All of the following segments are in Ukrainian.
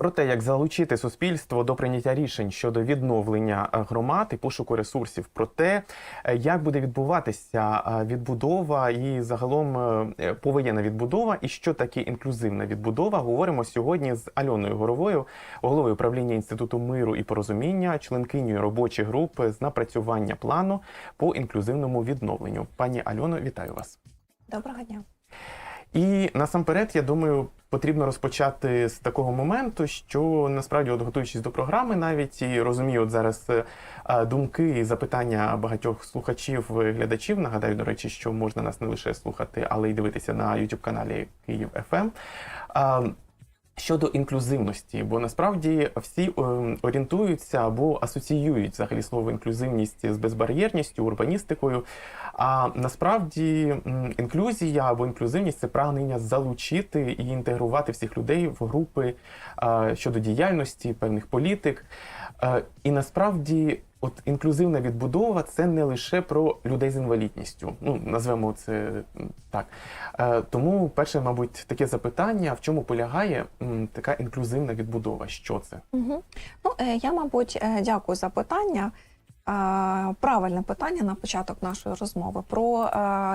Про те, як залучити суспільство до прийняття рішень щодо відновлення е, громад і пошуку ресурсів, про те, е, як буде відбуватися е, відбудова і загалом повоєнна відбудова, і що таке інклюзивна відбудова, говоримо сьогодні з Альоною Горовою, головою управління інституту миру і порозуміння, членкинею робочої групи з напрацювання плану по інклюзивному відновленню. Пані Альоно, вітаю вас. Доброго дня. І насамперед, я думаю, потрібно розпочати з такого моменту, що насправді, от готуючись до програми, навіть і розумію, от зараз е, думки і запитання багатьох слухачів, е, глядачів. Нагадаю, до речі, що можна нас не лише слухати, але й дивитися на youtube каналі Київ ФМ. Щодо інклюзивності, бо насправді всі е, орієнтуються або асоціюють взагалі слово інклюзивність з безбар'єрністю, урбаністикою. А насправді інклюзія або інклюзивність це прагнення залучити і інтегрувати всіх людей в групи е, щодо діяльності, певних політик. Е, І насправді, от інклюзивна відбудова це не лише про людей з інвалідністю. Ну назвемо це так. Е, Тому перше, мабуть, таке запитання: в чому полягає така інклюзивна відбудова? Що це? Угу. Ну, е, я, мабуть, е, дякую за питання. Правильне питання на початок нашої розмови про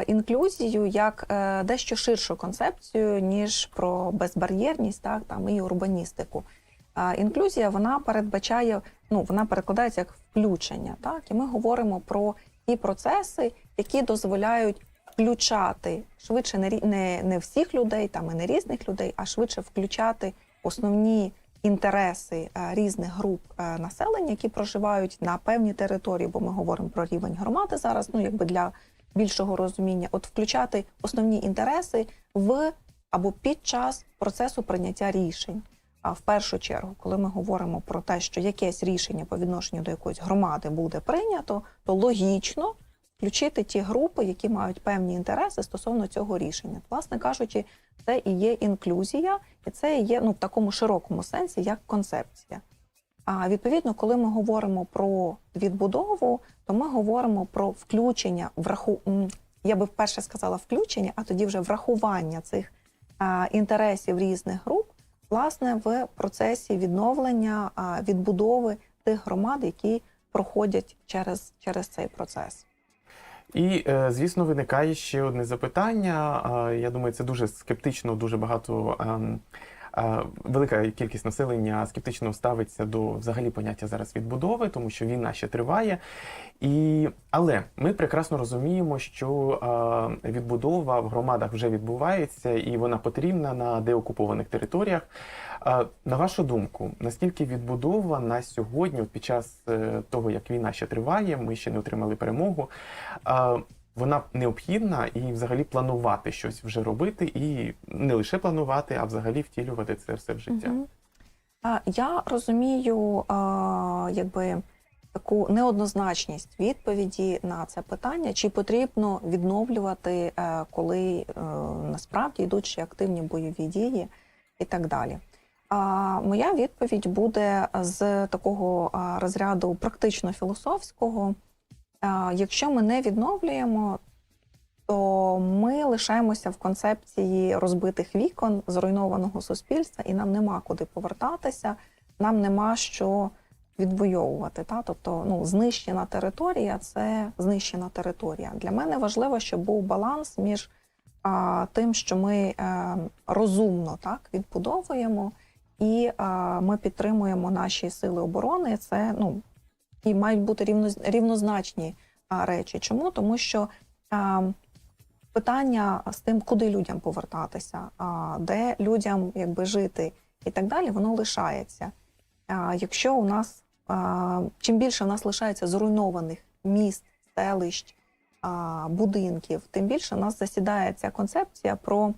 інклюзію як дещо ширшу концепцію, ніж про безбар'єрність, так там і урбаністику. Інклюзія вона передбачає, ну вона перекладається як включення, так і ми говоримо про ті процеси, які дозволяють включати швидше не, не всіх людей, там і не різних людей, а швидше включати основні інтереси е, різних груп е, населення, які проживають на певній території, бо ми говоримо про рівень громади зараз, ну якби для більшого розуміння, от включати основні інтереси в або під час процесу прийняття рішень. А в першу чергу, коли ми говоримо про те, що якесь рішення по відношенню до якоїсь громади буде прийнято, то логічно включити ті групи, які мають певні інтереси стосовно цього рішення. Власне кажучи, це і є інклюзія, і це є ну в такому широкому сенсі як концепція. А відповідно, коли ми говоримо про відбудову, то ми говоримо про включення враху. Я би вперше сказала включення, а тоді вже врахування цих а, інтересів різних груп, власне, в процесі відновлення відбудови тих громад, які проходять через, через цей процес. І е, звісно, виникає ще одне запитання. Я думаю, це дуже скептично, дуже багато. Велика кількість населення скептично ставиться до взагалі поняття зараз відбудови, тому що війна ще триває. І... Але ми прекрасно розуміємо, що е, відбудова в громадах вже відбувається, і вона потрібна на деокупованих територіях. Е, На вашу думку, наскільки відбудова на сьогодні, під час е, того, як війна ще триває, ми ще не отримали перемогу. е, Вона необхідна і взагалі планувати щось вже робити, і не лише планувати, а взагалі втілювати це все в життя. А, Я розумію, якби таку неоднозначність відповіді на це питання, чи потрібно відновлювати, е, коли е, насправді йдуть ще активні бойові дії і так далі. А моя відповідь буде з такого розряду практично-філософського. А, Якщо ми не відновлюємо, то ми лишаємося в концепції розбитих вікон, зруйнованого суспільства, і нам нема куди повертатися, нам нема що відвоювати. Та? Тобто ну, знищена територія це знищена територія. Для мене важливо, щоб був баланс між а, тим, що ми е, розумно так, відбудовуємо, і а, ми підтримуємо наші сили оборони. Це ну, і мають бути рівно, рівнозначні речі. Чому? Тому що питання з тим, куди людям повертатися, де людям якби жити і так далі, воно лишається. Якщо у нас чим більше у нас лишається зруйнованих міст, селищ, будинків, тим більше у нас засідає ця концепція про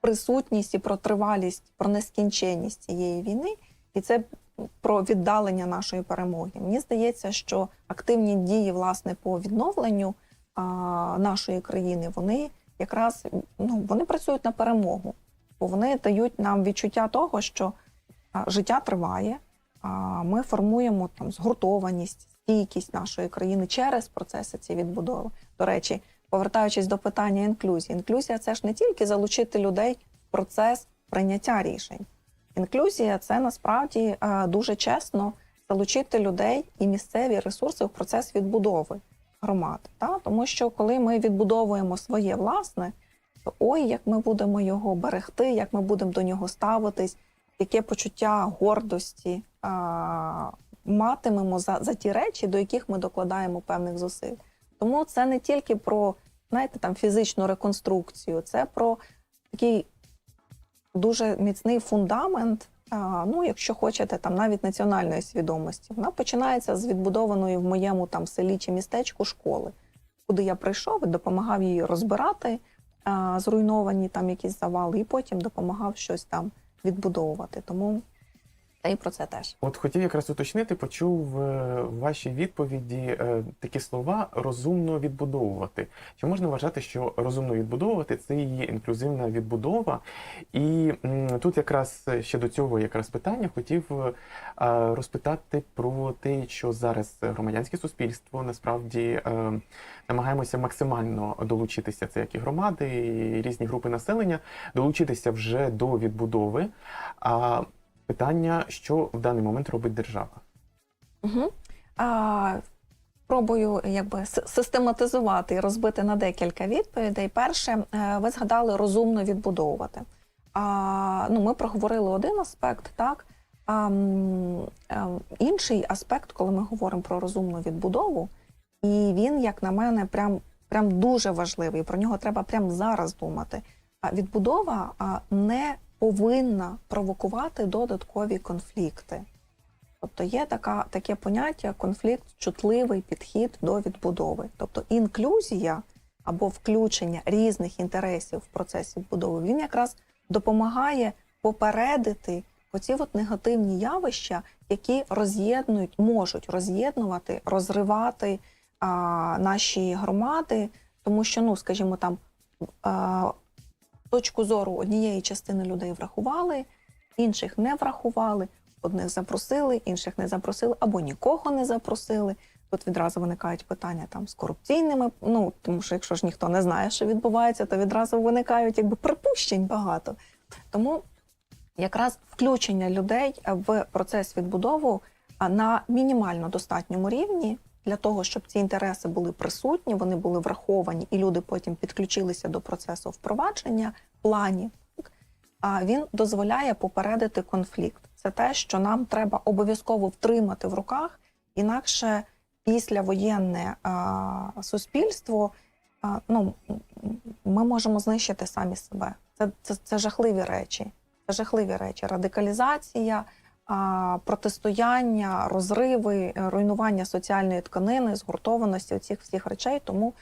присутність і про тривалість, про нескінченність цієї війни, і це про віддалення нашої перемоги. Мені здається, що активні дії власне по відновленню а, нашої країни, вони якраз ну, вони працюють на перемогу, бо вони дають нам відчуття того, що а, життя триває, а ми формуємо там згуртованість, стійкість нашої країни через процеси цієї відбудови. До речі, повертаючись до питання інклюзії, інклюзія це ж не тільки залучити людей в процес прийняття рішень, Інклюзія це насправді е, дуже чесно залучити людей і місцеві ресурси в процес відбудови громад. Та? Тому що коли ми відбудовуємо своє власне, то ой, як ми будемо його берегти, як ми будемо до нього ставитись, яке почуття гордості а, матимемо за, за ті речі, до яких ми докладаємо певних зусиль. Тому це не тільки про знаєте, там, фізичну реконструкцію, це про такий дуже міцний фундамент. Ну, якщо хочете, там навіть національної свідомості, вона починається з відбудованої в моєму там селі чи містечку школи, куди я прийшов і допомагав їй розбирати зруйновані там якісь завали, і потім допомагав щось там відбудовувати. Тому та і про це теж. От хотів якраз уточнити, почув е, в вашій відповіді е, такі слова розумно відбудовувати. Чи можна вважати, що розумно відбудовувати це є інклюзивна відбудова? І тут якраз ще до цього якраз питання хотів е, розпитати про те, що зараз громадянське суспільство насправді е, намагаємося максимально долучитися, це як і громади, і різні групи населення, долучитися вже до відбудови. Питання, що в даний момент робить держава? Угу. А, пробую якби систематизувати і розбити на декілька відповідей. Перше, е, ви згадали розумно відбудовувати. А, ну, ми проговорили один аспект, так. А, е, інший аспект, коли ми говоримо про розумну відбудову, і він, як на мене, прям, прям дуже важливий. Про нього треба прямо зараз думати. А відбудова не повинна провокувати додаткові конфлікти. Тобто є така, таке поняття конфлікт, чутливий підхід до відбудови. Тобто інклюзія або включення різних інтересів в процес відбудови, він якраз допомагає попередити оці от негативні явища, які роз'єднують, можуть роз'єднувати, розривати а, наші громади, тому що, ну, скажімо, там а, точку зору однієї частини людей врахували, інших не врахували, одних запросили, інших не запросили, або нікого не запросили. Тут відразу виникають питання там з корупційними. Ну тому що якщо ж ніхто не знає, що відбувається, то відразу виникають якби припущень багато. Тому якраз включення людей в процес відбудови на мінімально достатньому рівні для того, щоб ці інтереси були присутні, вони були враховані, і люди потім підключилися до процесу впровадження планів. А він дозволяє попередити конфлікт. Це те, що нам треба обов'язково втримати в руках, інакше післявоєнне а, суспільство. А, ну, ми можемо знищити самі себе. Це, це, це жахливі речі. Це жахливі речі. Радикалізація, протистояння, розриви, е, руйнування соціальної тканини, згуртованості цих всіх речей. Тому,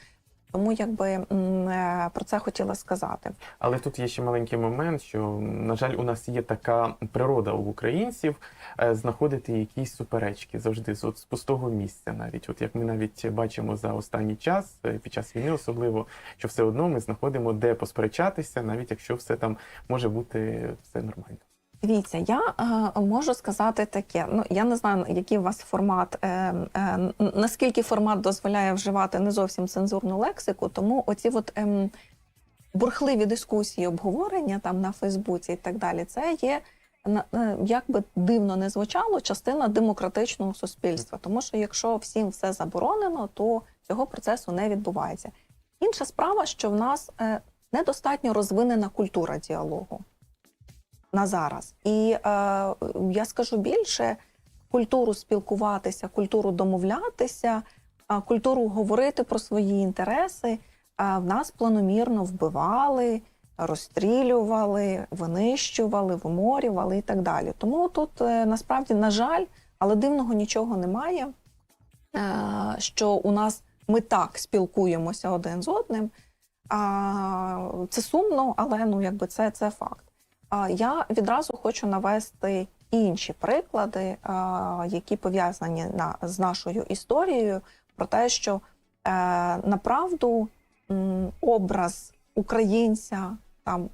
тому якби е, про це хотіла сказати. Але тут є ще маленький момент, що, на жаль, у нас є така природа у українців е, знаходити якісь суперечки завжди з, от, з пустого місця, навіть от як ми навіть бачимо за останній час, під час війни, особливо, що все одно ми знаходимо де посперечатися, навіть якщо все там може бути все нормально. Дивіться, я е, можу сказати таке. Ну я не знаю, який у вас формат, е, е, наскільки формат дозволяє вживати не зовсім цензурну лексику, тому оці от ем, бурхливі дискусії, обговорення там на Фейсбуці і так далі, це є. е, Як би дивно не звучало, частина демократичного суспільства. Тому що якщо всім все заборонено, то цього процесу не відбувається. Інша справа, що в нас е, недостатньо розвинена культура діалогу на зараз. І е, я скажу більше: культуру спілкуватися, культуру домовлятися, е, культуру говорити про свої інтереси. е, в нас планомірно вбивали, розстрілювали, винищували, виморювали і так далі. Тому тут е, насправді, на жаль, але дивного нічого немає. Що у нас ми так спілкуємося один з одним. Це сумно, але ну якби це, це факт. Я відразу хочу навести інші приклади, які пов'язані на, з нашою історією, про те, що е, направду образ українця, там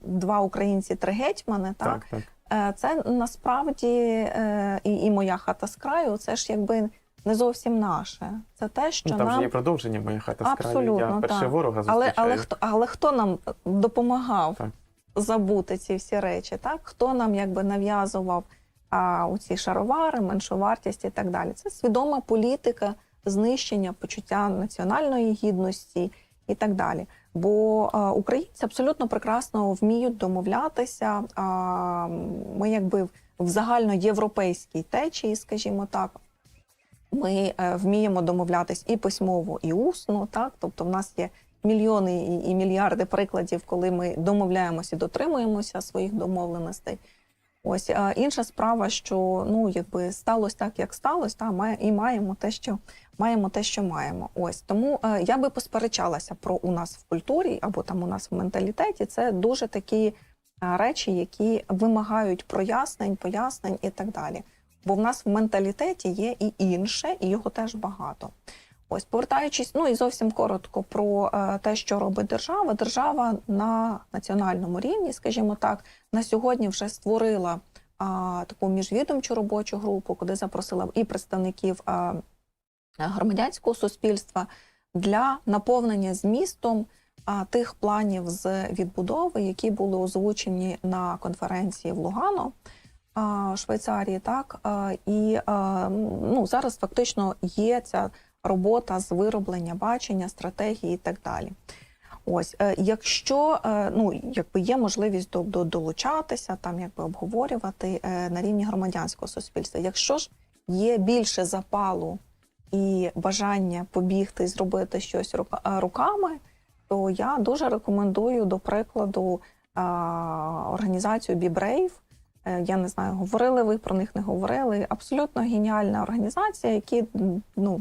два українці, три гетьмани, так, Так, так. Е, Це насправді е, і, і моя хата з краю, це ж якби не зовсім наше. Це те, що Ну, там нам же є продовження моя хата з краю. Я перше так. ворога але, але хто але хто нам допомагав? Так. Забути ці всі речі, так хто нам якби нав'язував а, у ці шаровари, меншовартість і так далі. Це свідома політика знищення почуття національної гідності і так далі. Бо а, українці абсолютно прекрасно вміють домовлятися. А, ми якби в загальноєвропейській течії, скажімо так. Ми е, вміємо домовлятись і письмово, і усно, так тобто в нас є мільйони і, і мільярди прикладів, коли ми домовляємося дотримуємося своїх домовленостей. Ось а інша справа, що ну якби сталося так, як сталося, та має і маємо те, що маємо те, що маємо. Ось тому е, я би посперечалася про у нас в культурі або там у нас в менталітеті. Це дуже такі е, речі, які вимагають прояснень, пояснень і так далі. Бо в нас в менталітеті є і інше, і його теж багато. Ось повертаючись, ну і зовсім коротко про е, те, що робить держава. Держава на національному рівні, скажімо так, на сьогодні вже створила а, таку міжвідомчу робочу групу, куди запросила і представників а, громадянського суспільства для наповнення змістом а, тих планів з відбудови, які були озвучені на конференції в Лугано. Швейцарії, так і ну зараз фактично є ця робота з вироблення бачення, стратегії і так далі. Ось, е, якщо е, ну якби є можливість до, до долучатися, там якби обговорювати е, на рівні громадянського суспільства. Якщо ж є більше запалу і бажання побігти зробити щось руками, то я дуже рекомендую, до прикладу, організацію. Е, Я не знаю, говорили ви про них, не говорили. Абсолютно геніальна організація, які ну,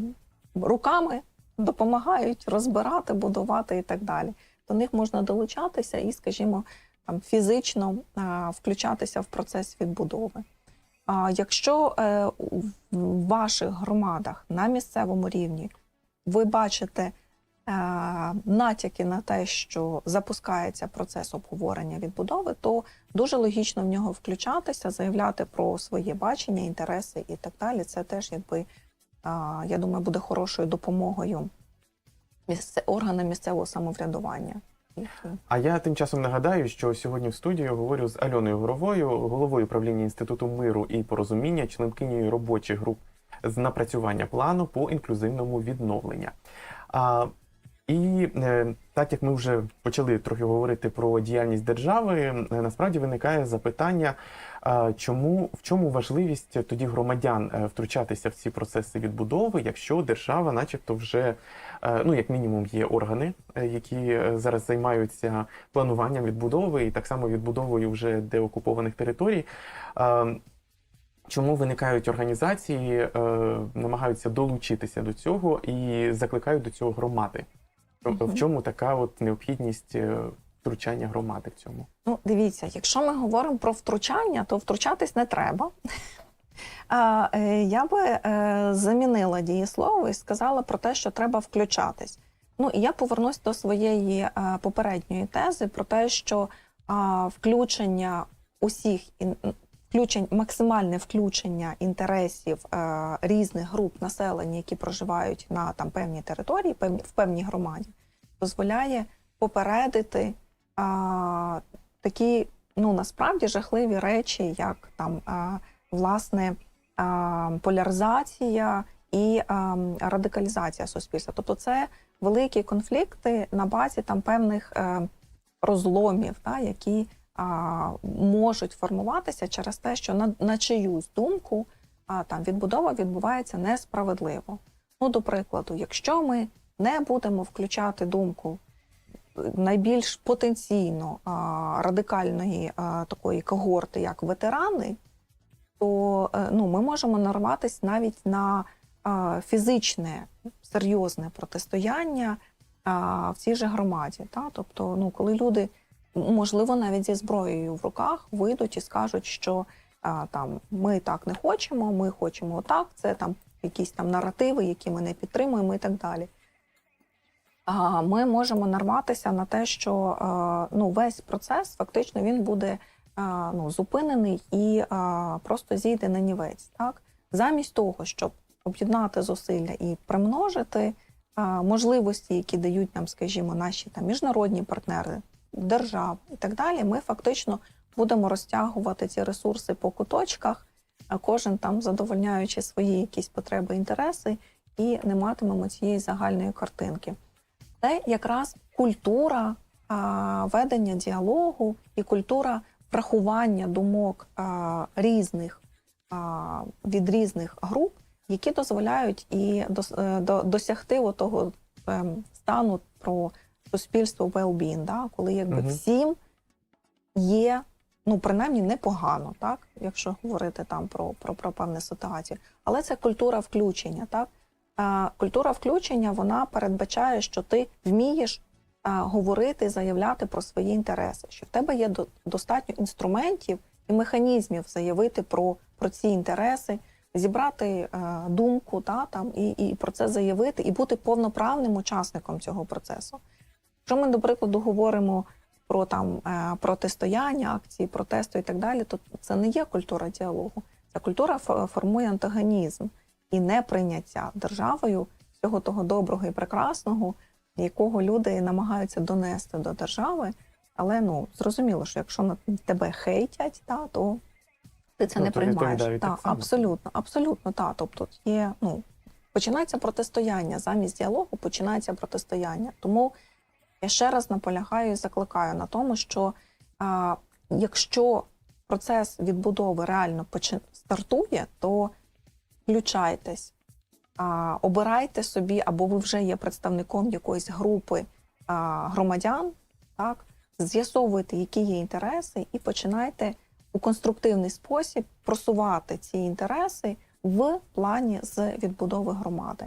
руками допомагають розбирати, будувати і так далі. До них можна долучатися і, скажімо, там фізично а, включатися в процес відбудови. А якщо е, в ваших громадах на місцевому рівні ви бачите е, натяки на те, що запускається процес обговорення відбудови, то дуже логічно в нього включатися, заявляти про своє бачення, інтереси і так далі. Це теж якби я думаю, буде хорошою допомогою місце, органам місцевого самоврядування. А я тим часом нагадаю, що сьогодні в студії говорю з Альоною Горовою, головою управління інституту миру і порозуміння, членкинею робочих груп з напрацювання плану по інклюзивному відновленню. І е, так як ми вже почали трохи говорити про діяльність держави, е, насправді виникає запитання, чому в чому важливість тоді громадян е, втручатися в ці процеси відбудови, якщо держава, начебто, вже е, ну як мінімум є органи, е, які е, зараз займаються плануванням відбудови і так само відбудовою вже деокупованих територій. Е, Чому виникають організації, е, намагаються долучитися до цього і закликають до цього громади? В чому така от необхідність е, втручання громади в цьому? Ну, дивіться, якщо ми говоримо про втручання, то втручатись не треба. А, е, я би е, замінила дієслово і сказала про те, що треба включатись. Ну і я повернусь до своєї е, попередньої тези про те, що включення усіх ін- включень, максимальне включення інтересів е, різних груп населення, які проживають на там певній території, певні в певній громаді, дозволяє попередити а, такі ну насправді жахливі речі, як там а, власне а, поляризація і а, радикалізація суспільства. Тобто, це великі конфлікти на базі там певних е, розломів, та, які а, можуть формуватися через те, що на, на чиюсь думку а, там відбудова відбувається несправедливо. Ну, до прикладу, якщо ми не будемо включати думку найбільш потенційно а, радикальної а, такої когорти, як ветерани, то е, ну, ми можемо нарватися навіть на а, фізичне серйозне протистояння а, в цій же громаді. Та? Тобто, ну, коли люди, можливо, навіть зі зброєю в руках вийдуть і скажуть, що а, там, ми так не хочемо, ми хочемо отак, це там якісь там наративи, які ми не підтримуємо і так далі. А, Ми можемо нарватися на те, що е, ну, весь процес фактично він буде е, ну, зупинений і е, просто зійде на нівець. Так? Замість того, щоб об'єднати зусилля і примножити можливості, які дають нам, скажімо, наші там, міжнародні партнери, держав і так далі, ми фактично будемо розтягувати ці ресурси по куточках, кожен там задовольняючи свої якісь потреби, інтереси, і не матимемо цієї загальної картинки. Це якраз культура а, ведення діалогу і культура врахування думок а, різних а, від різних груп, які дозволяють і дос- е, до- досягти того стану про суспільство well-being, да? коли якби Мгм. всім є, ну принаймні непогано, так, якщо говорити там про, про, про певні ситуації. Але це культура включення, так? А, культура включення вона передбачає, що ти вмієш а, говорити, заявляти про свої інтереси, що в тебе є до- достатньо інструментів і механізмів заявити про, про ці інтереси, зібрати е, думку та, там, і, і про це заявити, і бути повноправним учасником цього процесу. Якщо ми, до прикладу, говоримо про там е, протистояння, акції протесту і так далі, то це не є культура діалогу. Ця культура фо- формує антагонізм і неприйняття державою всього того доброго і прекрасного, якого люди намагаються донести до держави. Але ну зрозуміло, що якщо на тебе хейтять, та, то ти це Ну, не то приймаєш. Та, так абсолютно, абсолютно, та. Тобто є, ну, починається протистояння. Замість діалогу починається протистояння. Тому я ще раз наполягаю і закликаю на тому, що а, якщо процес відбудови реально стартує, то включайтесь, а, обирайте собі, або ви вже є представником якоїсь групи а, громадян, так, з'ясовуйте, які є інтереси, і починайте у конструктивний спосіб просувати ці інтереси в плані з відбудови громади.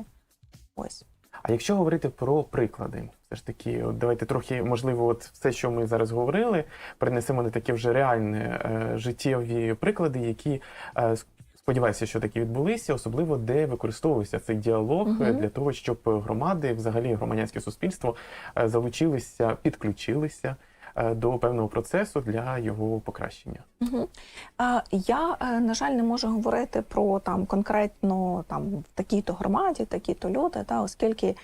Ось. А якщо говорити про приклади, все ж таки, от давайте трохи, можливо, от все, що ми зараз говорили, перенесемо на такі вже реальні е, життєві приклади, які е, сподіваюся, що такі відбулися, особливо де використовувався цей діалог е, для того, щоб громади, взагалі громадянське суспільство е, залучилися, підключилися е, до певного процесу для його покращення. Угу. Я, е, на жаль, не можу говорити про там конкретно там в такій-то громаді, такі-то люди, та, оскільки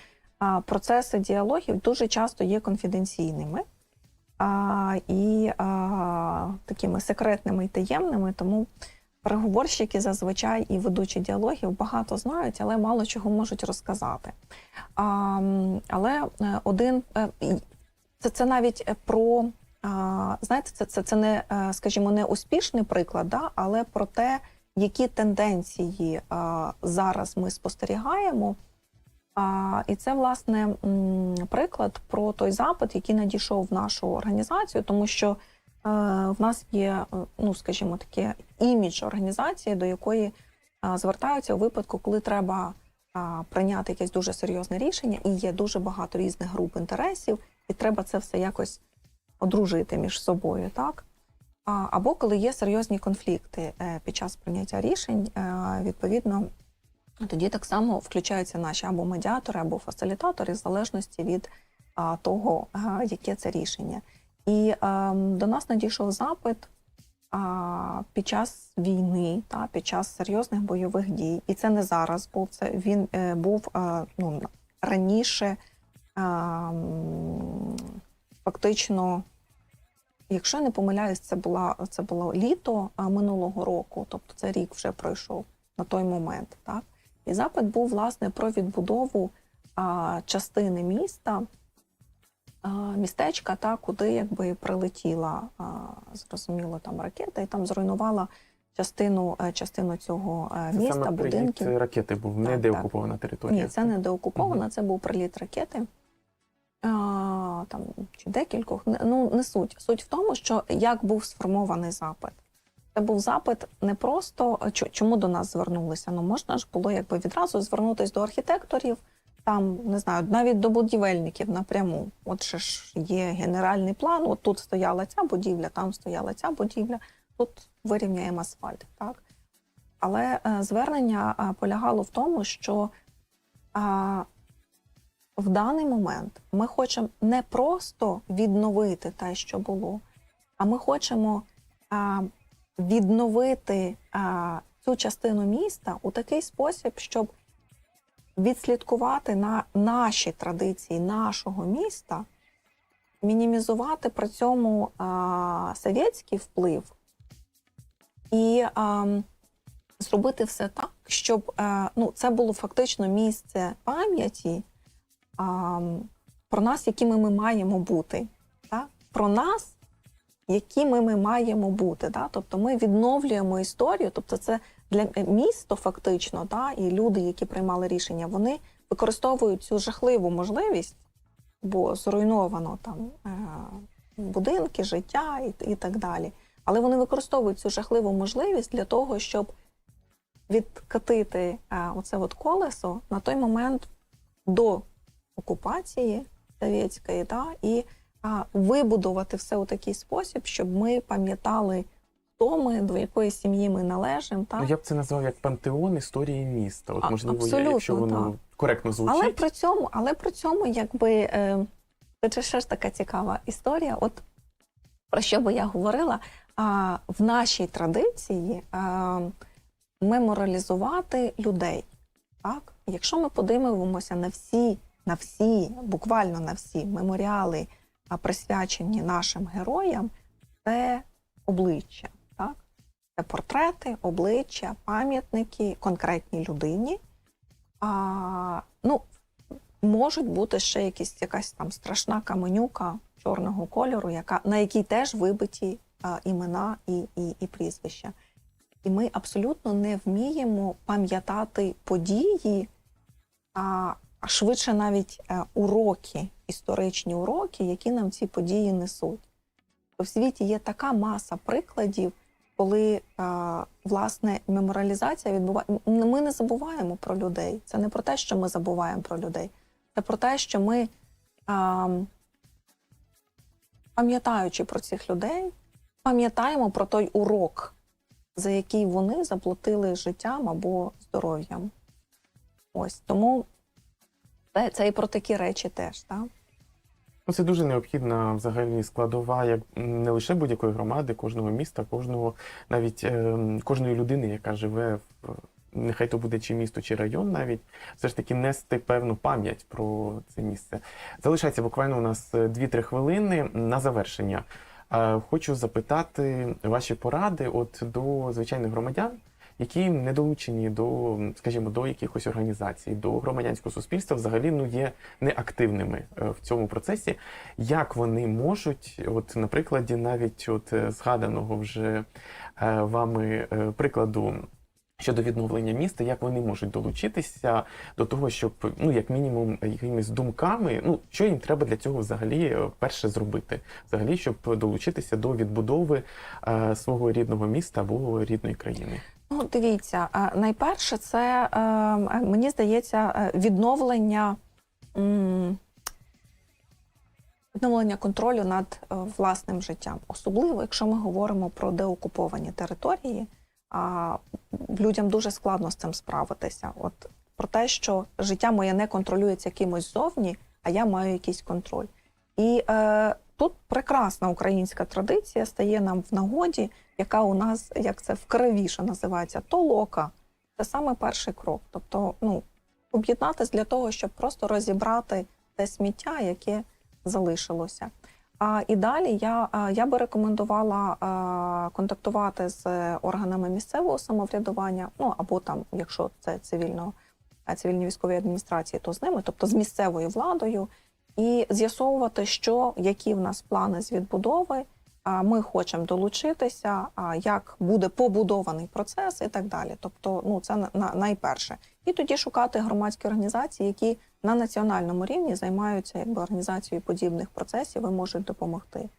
процеси діалогів дуже часто є конфіденційними а, і а, такими секретними і таємними, тому переговорщики зазвичай і ведучі діалогів багато знають, але мало чого можуть розказати. А, але е, один е, це, це навіть е, про знаєте, це, це, це не, скажімо, не успішний приклад, да, але про те, які тенденції а, зараз ми спостерігаємо. А, і це, власне, приклад про той запит, який надійшов в нашу організацію, тому що е, в нас є, е, ну, скажімо, таке імідж організації, до якої а, звертаються у випадку, коли треба прийняти якесь дуже серйозне рішення, і є дуже багато різних груп інтересів, і треба це все якось одружити між собою, так? Або коли є серйозні конфлікти е, під час прийняття рішень, е, відповідно, тоді так само включаються наші або медіатори, або фасилітатори, в залежності від а, того, а, яке це рішення. І а, до нас надійшов запит а, під час війни, та, під час серйозних бойових дій. І це не зараз був, це він е, був а, ну, раніше. а, Фактично, якщо я не помиляюсь, це була це було літо минулого року, тобто це рік вже пройшов на той момент. Так? І запит був власне про відбудову а, частини міста, а, містечка, та, куди якби прилетіла а, зрозуміло там ракета, і там зруйнувала частину, е, частину цього е, Це міста, саме будинків. ракети був не Так, деокупована територія. Ні, це не деокупована, Мгм. це був приліт ракети. А, там, чи декількох. Ну, не суть. Суть в тому, що як був сформований запит. Це був запит не просто чому до нас звернулися. Ну можна ж було якби відразу звернутися до архітекторів, там не знаю, навіть до будівельників напряму. От же ж є генеральний план. От тут стояла ця будівля, там стояла ця будівля. Тут вирівняємо асфальт. Так? Але е, звернення е, полягало в тому, що а, в даний момент ми хочемо не просто відновити те, що було, а ми хочемо а, відновити а, цю частину міста у такий спосіб, щоб відслідкувати на наші традиції нашого міста мінімізувати при цьому а, совєтський вплив і а, зробити все так, щоб е, ну, це було фактично місце пам'яті а, про нас, якими ми маємо бути. Так? Про нас, якими ми маємо бути. Да? Тобто ми відновлюємо історію, тобто це для місто фактично, да? і люди, які приймали рішення, вони використовують цю жахливу можливість, бо зруйновано там е, будинки, життя і, і так далі. Але вони використовують цю жахливу можливість для того, щоб відкатити е, оце от колесо на той момент до окупації совєтської, да, і а, вибудувати все у такий спосіб, щоб ми пам'ятали, хто ми, до якої сім'ї ми належимо. Так? Ну, я б це назвав як пантеон історії міста. От, можливо, я- якщо воно так. коректно звучить. Але при цьому, але при цьому, якби е, це ще ж така цікава історія. От про що би я говорила, а, в нашій традиції а, меморалізувати людей. Так? Якщо ми подивимося на всі, на всі, буквально на всі меморіали, присвячені нашим героям, це обличчя. Так? Це портрети, обличчя, пам'ятники конкретній людині. А, ну, можуть бути ще якісь, якась там страшна каменюка чорного кольору, яка, на якій теж вибиті а, імена і, і, і прізвища. І ми абсолютно не вміємо пам'ятати події, а, швидше навіть е, уроки, історичні уроки, які нам ці події несуть. В світі є така маса прикладів, коли власне меморалізація відбувається. Ми не забуваємо про людей. Це не про те, що ми забуваємо про людей. Це про те, що ми, пам'ятаючи про цих людей, пам'ятаємо про той урок, за який вони заплатили життям або здоров'ям. Ось тому це, це і про такі речі теж. Так? Ну, це дуже необхідна взагалі складова, як не лише будь-якої громади, кожного міста, кожного навіть е, кожної людини, яка живе в нехай то буде чи місто, чи район, навіть все ж таки нести певну пам'ять про це місце. Залишається буквально у нас е, 2-3 хвилини на завершення. Е, Хочу запитати ваші поради от до звичайних громадян, які не долучені до, скажімо, до якихось організацій, до громадянського суспільства, взагалі ну є неактивними е, в цьому процесі. Як вони можуть, от на прикладі навіть от е, згаданого вже е, вами прикладу. Щодо відновлення міста, як вони можуть долучитися до того, щоб ну як мінімум якимись думками, ну що їм треба для цього взагалі перше зробити, взагалі, щоб долучитися до відбудови е, свого рідного міста або рідної країни. Ну, дивіться, е, найперше, це е, мені здається е, відновлення, відновлення контролю над власним життям, особливо якщо ми говоримо про деокуповані території. А людям дуже складно з цим справитися. От про те, що життя моє не контролюється кимось зовні, а я маю якийсь контроль. І е, тут прекрасна українська традиція стає нам в нагоді, яка у нас, як це в крові, що називається, толока. Це саме перший крок. Тобто, ну, об'єднатися для того, щоб просто розібрати те сміття, яке залишилося. А і далі я, я би рекомендувала а, контактувати з органами місцевого самоврядування, ну або там, якщо це цивільно, цивільні військові адміністрації, то з ними, тобто з місцевою владою, і з'ясовувати, що які в нас плани з відбудови. Ми хочемо долучитися, як буде побудований процес і так далі. Тобто, ну це на- найперше. І тоді шукати громадські організації, які на національному рівні займаються якби організацією подібних процесів і можуть допомогти.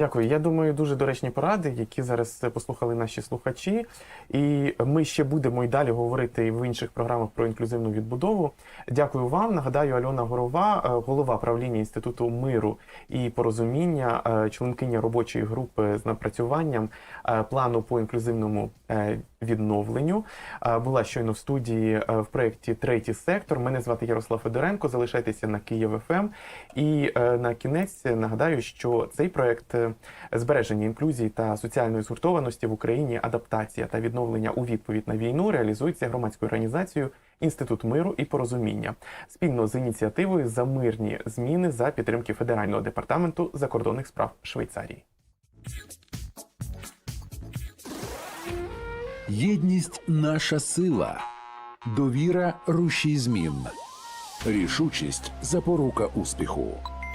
Дякую. Я думаю, дуже доречні поради, які зараз послухали наші слухачі. І ми ще будемо і далі говорити в інших програмах про інклюзивну відбудову. Дякую вам. Нагадаю, Альона Горова, е, голова правління інституту миру і порозуміння, е, членкиня робочої групи з напрацюванням е, плану по інклюзивному відновленню. Була щойно в студії в проєкті Третій сектор. Мене звати Ярослав Федоренко. Залишайтеся на Київ ФМ. І е, на кінець нагадаю, що цей проект е, збереження інклюзії та соціальної згуртованості в Україні, адаптація та відновлення у відповідь на війну реалізується громадською організацією Інститут миру і порозуміння спільно з ініціативою за мирні зміни за підтримки Федерального департаменту закордонних справ Швейцарії. Єдність наша сила, довіра рушій змін, рішучість запорука успіху.